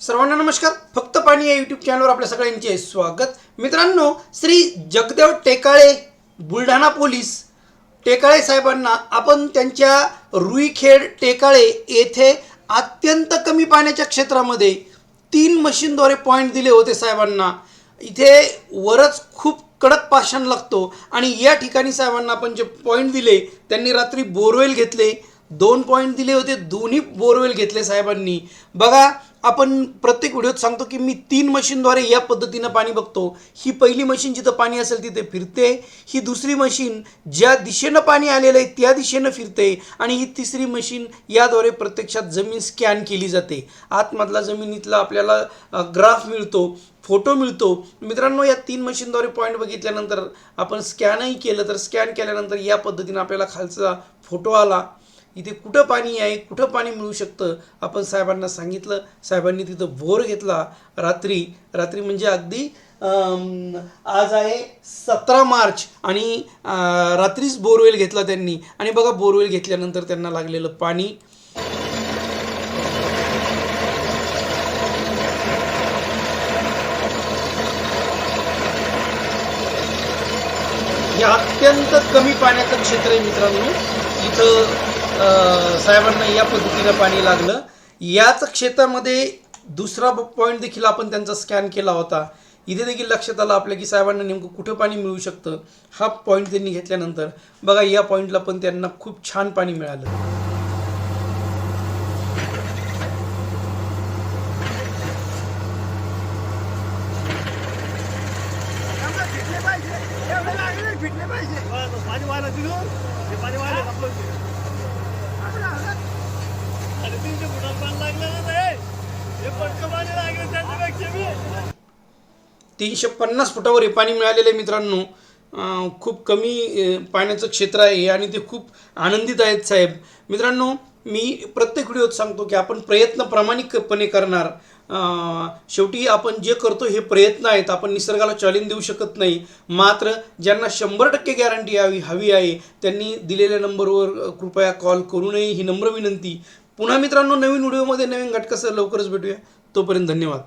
सर्वांना नमस्कार. फक्त पाणी या यूट्यूब चॅनलवर आपल्या सगळ्यांचे स्वागत. मित्रांनो श्री जगदेव टेकाळे बुलढाणा पोलीस. टेकाळे साहेबांना आपण त्यांच्या रुईखेड टेकाळे येथे अत्यंत कमी पाण्याच्या क्षेत्रामध्ये तीन मशीनद्वारे पॉईंट दिले होते साहेबांना. इथे वरच खूप कडक पाषाण लागतो आणि या ठिकाणी साहेबांना आपण जे पॉईंट दिले त्यांनी रात्री बोरवेल घेतले. दोन पॉईंट दिले होते दोन्ही बोरवेल घेतले साहेबांनी. बघा आपण प्रत्येक व्हिडिओत सांगतो की मी तीन मशीनद्वारे या पद्धतीनं पाणी बघतो. ही पहिली मशीन जिथं पाणी असेल तिथे फिरते. ही दुसरी मशीन ज्या दिशेनं पाणी आलेलं आहे त्या दिशेनं फिरते आणि ही तिसरी मशीन याद्वारे प्रत्यक्षात जमीन स्कॅन केली जाते. आतमधला जमिनीतला आपल्याला ग्राफ मिळतो फोटो मिळतो. मित्रांनो या तीन मशीनद्वारे पॉईंट बघितल्यानंतर आपण स्कॅनही केलं तर स्कॅन केल्यानंतर या पद्धतीनं आपल्याला खालचा फोटो आला. इथे कुठं पाणी आहे कुठं पाणी मिळू शकतं? आपण साहेबांना सांगितलं साहेबांनी तिथं बोर घेतला रात्री. रात्री म्हणजे अगदी आज आहे सतरा मार्च आणि रात्रीच बोरवेल घेतला त्यांनी. आणि बघा बोरवेल घेतल्यानंतर त्यांना लागलेलं पाणी. हे अत्यंत कमी पाण्याचं क्षेत्र आहे मित्रांनो. इथं साहेबांना या पद्धतीनं पाणी लागलं. याच क्षेत्रामध्ये दुसरा पॉईंट देखील आपण त्यांचा स्कॅन केला होता. इथे देखील लक्षात आलं आपल्या की साहेबांना नेमकं कुठं पाणी मिळू शकतं? हा पॉईंट त्यांनी घेतल्यानंतर बघा या पॉईंटला पण त्यांना खूप छान पाणी मिळालं. पाहिजे साडेतीनशे फुटात पाणी लागलं हे पटकं पाणी लागलं त्याच्यापेक्षा मी तीनशे पन्नास फुटावर हे पाणी मिळालेलं आहे मित्रांनो. खूप कमी पाण्याचं क्षेत्र आहे आणि ते खूप आनंदित आहेत साहेब. मित्रांनो मी प्रत्येक व्हिडिओत सांगतो की आपण प्रयत्न प्रामाणिकपणे करणार. शेवटी आपण जे करतो हे प्रयत्न आहेत. आपण निसर्गाला चॅलेंज देऊ शकत नाही. मात्र ज्यांना शंभर टक्के गॅरंटी हवी हवी आहे त्यांनी दिलेल्या नंबरवर कृपया कॉल करू नये ही नम्र विनंती. पुन्हा मित्रांनो नवीन व्हिडिओमध्ये नवीन घटकासह लवकरच भेटूया. तोपर्यंत धन्यवाद.